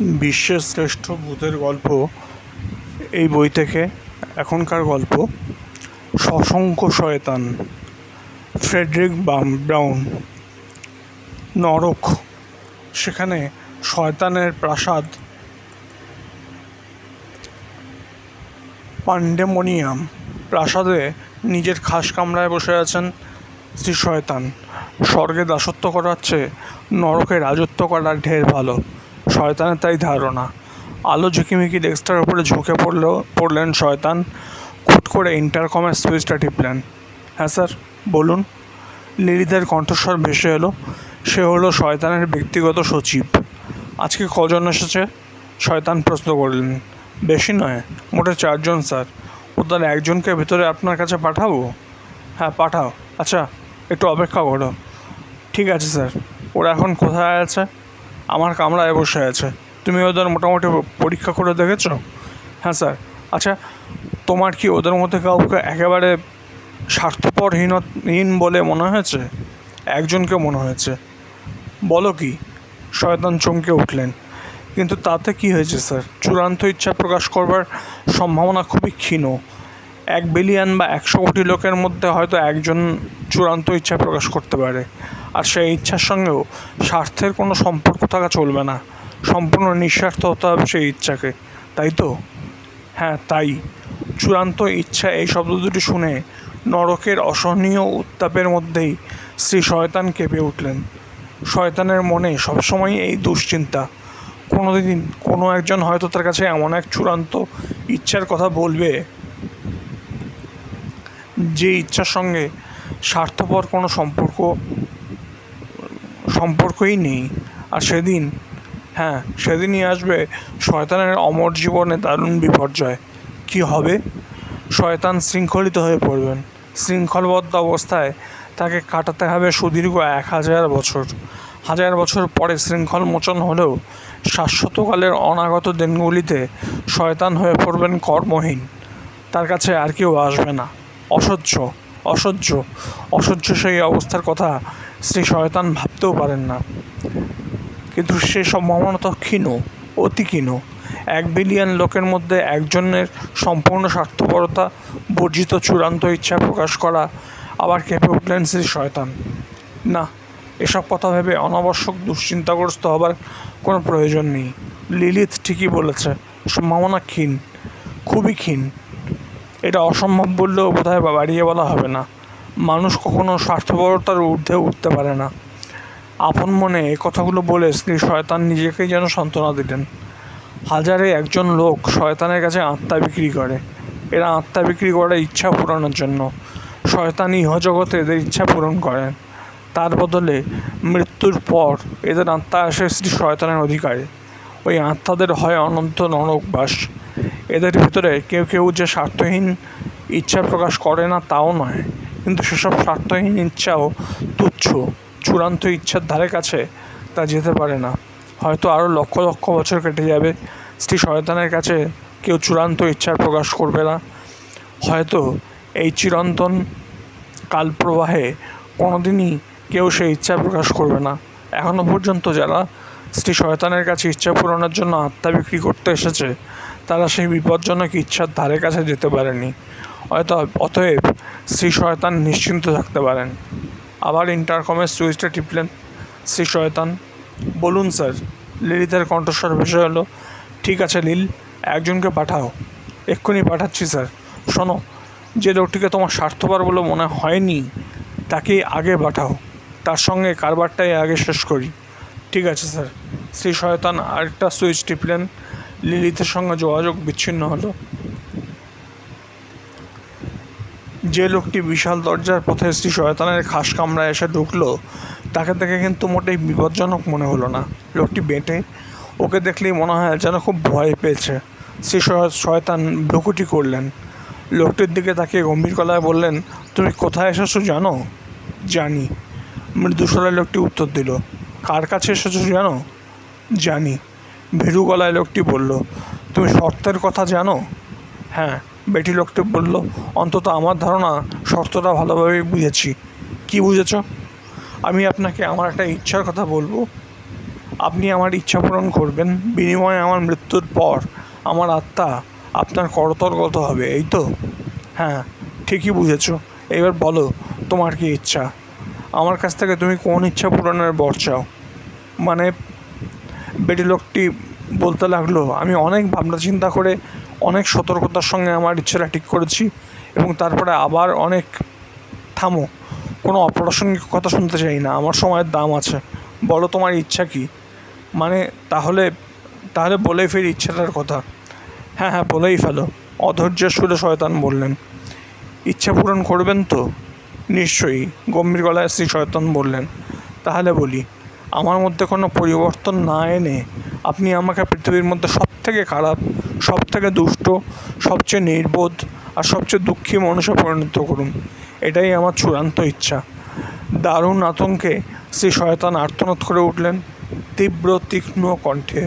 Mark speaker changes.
Speaker 1: বিশ্বের শ্রেষ্ঠ ভূতের গল্প এই বই থেকে, এখনকার গল্প, সশঙ্ক শয়তান, ফ্রেডরিক বাম ব্রাউন, নরক, সেখানে শয়তানের প্রাসাদ, পান্ডেমোনিয়াম, প্রাসাদে নিজের খাস কামরায় বসে আছেন শ্রী শয়তান। স্বর্গে দাসত্ব করাচ্ছে, নরকে রাজত্ব করার ঢের ভালো। শয়তানের তাই ধারণা। আলো ঝিকিমিকি ডেস্কটার উপরে ঝুঁকে পড়ল, পড়লেন শয়তান। খুট করে ইন্টারকমের সুইচটা টিপলেন। হ্যাঁ স্যার, বলুন। লিলিদের কণ্ঠস্বর ভেসে এলো। সে হলো শয়তানের ব্যক্তিগত সচিব। আজকে কজন এসেছে? শয়তান প্রশ্ন করলেন। বেশি নয়, মোটে চারজন স্যার। ও ওদের একজনকে ভেতরে আপনার কাছে পাঠাবো? হ্যাঁ পাঠাও। আচ্ছা একটু অপেক্ষা করো। ঠিক আছে স্যার। ওরা এখন কোথায় আছে? আমার কামরায় বসে আছে। তুমি ওদের মোটামুটি পরীক্ষা করে দেখেছ? হ্যাঁ স্যার। আচ্ছা তোমার কি ওদের মধ্যে কাউকে একেবারে স্বার্থপরহীনহীন বলে মনে হয়েছে? একজনকে মনে হয়েছে। বলো কি? শয়তান চমকে উঠলেন। কিন্তু তাতে কি হয়েছে, স্যার? চূড়ান্ত ইচ্ছা প্রকাশ করবার সম্ভাবনা খুবই ক্ষীণ। এক বিলিয়ন বা একশো কোটি লোকের মধ্যে হয়তো একজন চূড়ান্ত ইচ্ছা প্রকাশ করতে পারে। আর সেই ইচ্ছার সঙ্গেও স্বার্থের কোনো সম্পর্ক থাকা চলবে না। সম্পূর্ণ নিঃস্বার্থ হতে হবে সেই ইচ্ছাকে। তাই তো? হ্যাঁ তাই। চূড়ান্ত ইচ্ছা এই শব্দ দুটি শুনে নরকের অসহনীয় উত্তাপের মধ্যেই শ্রী শয়তান কেঁপে উঠলেন। শয়তানের মনে সবসময় এই দুশ্চিন্তা। কোনো দিন কোনো একজন হয়তো তার কাছে এমন এক চূড়ান্ত ইচ্ছার কথা বলবে যে ইচ্ছার সঙ্গে স্বার্থপর কোনো সম্পর্ক সম্পর্কই নেই। আর সেদিন হ্যাঁ সেদিনই আসবে শয়তানের অমর জীবনে দারুণ বিপর্যয়। কি হবে? শয়তান শৃঙ্খলিত হয়ে পড়বেন। শৃঙ্খলবদ্ধ অবস্থায় তাকে কাটাতে হবে সুদীর্ঘ এক হাজার বছর। হাজার বছর পরে শৃঙ্খল মোচন হলেও শাশ্বতকালের অনাগত দিনগুলিতে শয়তান হয়ে পড়বেন কর্মহীন। তার কাছে আর কেউ আসবে না। অসহ্য অসহ্য অসহ্য সেই অবস্থার কথা শ্রী শয়তান ভাবতেও পারেন না। কিন্তু সে সম্ভাবনা তো ক্ষীণ, অতি ক্ষীণ। এক বিলিয়ন লোকের মধ্যে একজনের সম্পূর্ণ স্বার্থপরতা, বর্জিত চূড়ান্ত ইচ্ছা প্রকাশ করা আবার কেঁপে উঠলেন শ্রী শয়তান। না, এসব কথা ভেবে অনাবশ্যক দুশ্চিন্তাগ্রস্ত হবার কোনো প্রয়োজন নেই। লিলিথ ঠিকই বলেছে, সম্ভাবনা ক্ষীণ, খুবই ক্ষীণ। এটা অসম্ভব বললেও বোধহয় বাড়িয়ে বলা হবে না। মানুষ কখনো স্বার্থপরতার ঊর্ধ্বে উঠতে পারে না। আপন মনে এ কথাগুলো বলে শ্রী শয়তান নিজেকেই যেন সান্ত্বনা দিলেন হাজারে একজন লোক শয়তানের কাছে আত্মা বিক্রি করে। এরা আত্মা বিক্রি করে ইচ্ছা পূরণের জন্য। শয়তান ইহজগতে এদের ইচ্ছা পূরণ করেন। তার বদলে মৃত্যুর পর এদের আত্মা আসে শ্রী শয়তানের অধিকারে। ওই আত্মাদের হয় অনন্ত নরকবাস। এদের ভিতরে কেউ কেউ যে স্বার্থহীন ইচ্ছা প্রকাশ করে না, তাও নয়। কিন্তু সেসব স্বার্থহীন ইচ্ছাও তুচ্ছ। চূড়ান্ত ইচ্ছার ধারে কাছে তা যেতে পারে না। হয়তো আরও লক্ষ লক্ষ বছর কেটে যাবে। শ্রী শয়তানের কাছে কেউ চূড়ান্ত ইচ্ছার প্রকাশ করবে না। হয়তো এই চিরন্তন কালপ্রবাহে কোনোদিনই কেউ সেই ইচ্ছা প্রকাশ করবে না। এখনও পর্যন্ত যারা শ্রী শয়তানের কাছে ইচ্ছা পূরণের জন্য আত্মা বিক্রি করতে এসেছে, তারা সেই বিপজ্জনক ইচ্ছার ধারে কাছে যেতে পারেনি। হয়তো অতএব শ্রী শয়তান নিশ্চিন্ত থাকতে পারেন। আবার ইন্টারকমের সুইচটা টিপলেন, শ্রী শয়তান, বলুন স্যার লিলিতের কণ্ঠস্বর ভেসে হলো ঠিক আছে লীল, একজনকে পাঠাও। এক্ষুনি পাঠাচ্ছি স্যার। শোনো, যে লোকটিকে তোমার স্বার্থপর বলে মনে হয়নি, তাকেই আগে পাঠাও। তার সঙ্গে কারবারটাই আগে শেষ করি। ঠিক আছে স্যার। শ্রী শয়তান আরেকটা সুইচ টিপলেন লিলিতের সঙ্গে যোগাযোগ বিচ্ছিন্ন হলো। যে লোকটি বিশাল দরজার পথে শ্রী শয়তানের খাস কামরায় এসে ঢুকলো, তাকে দেখে কিন্তু মোটেই বিপজ্জনক মনে হলো না। লোকটি বেঁটে ওকে দেখলেই মনে হয় যেন খুব ভয় পেয়েছে। শ্রী শয়তান ভ্রুকুটি করলেন। লোকটির দিকে তাকিয়ে গম্ভীর গলায় বললেন, তুমি কোথায় এসেছ জানো? জানি। মৃদুস্বরায় লোকটি উত্তর দিল, কার কাছে এসেছ জানো? জানি। ভীরু গলায় লোকটি বলল, তুমি শর্তের কথা জানো? হ্যাঁ। বেটি লোকটি বলল, অন্তত আমার ধারণা শর্তটা ভালোভাবেই বুঝেছি। কি বুঝেছ? আমি আপনাকে আমার একটা ইচ্ছার কথা বলব। আপনি আমার ইচ্ছা পূরণ করবেন। বিনিময়ে আমার মৃত্যুর পর আমার আত্মা আপনার করতলগত হবে, এই তো? হ্যাঁ ঠিকই বুঝেছ। এবার বলো, তোমার কি ইচ্ছা? আমার কাছ থেকে তুমি কোন ইচ্ছা পূরণের বর চাও? মানে বেটি লোকটি বলতে লাগল, আমি অনেক ভাবনা চিন্তা করে অনেক সতর্কতার সঙ্গে আমার ইচ্ছেটা ঠিক করেছি এবং তারপরে আবার অনেক থামো, কোনো অপ্রাসঙ্গিক কথা শুনতে চাই না, আমার সময়ের দাম আছে। বলো তোমার ইচ্ছা কি? মানে তাহলে তাহলে বলেই ফের ইচ্ছাটার কথা। হ্যাঁ হ্যাঁ বলেই ফেলো। অধৈর্যের সুরে শয়তান বললেন। ইচ্ছা পূরণ করবেন তো? নিশ্চয়ই, গম্ভীর গলায় শ্রী শয়তান বললেন। তাহলে বলি, আমার মধ্যে কোনো পরিবর্তন না এনে আপনি আমাকে পৃথিবীর মধ্যে সব থেকে খারাপ সব থেকে দুষ্ট, সবচেয়ে নির্বোধ আর সবচেয়ে দুঃখী মানুষে পরিণত করুন। এটাই আমার চূড়ান্ত ইচ্ছা। দারুণ আতঙ্কে শ্রী শয়তান আর্তনাদ করে উঠলেন তীব্র তীক্ষ্ণ কণ্ঠে।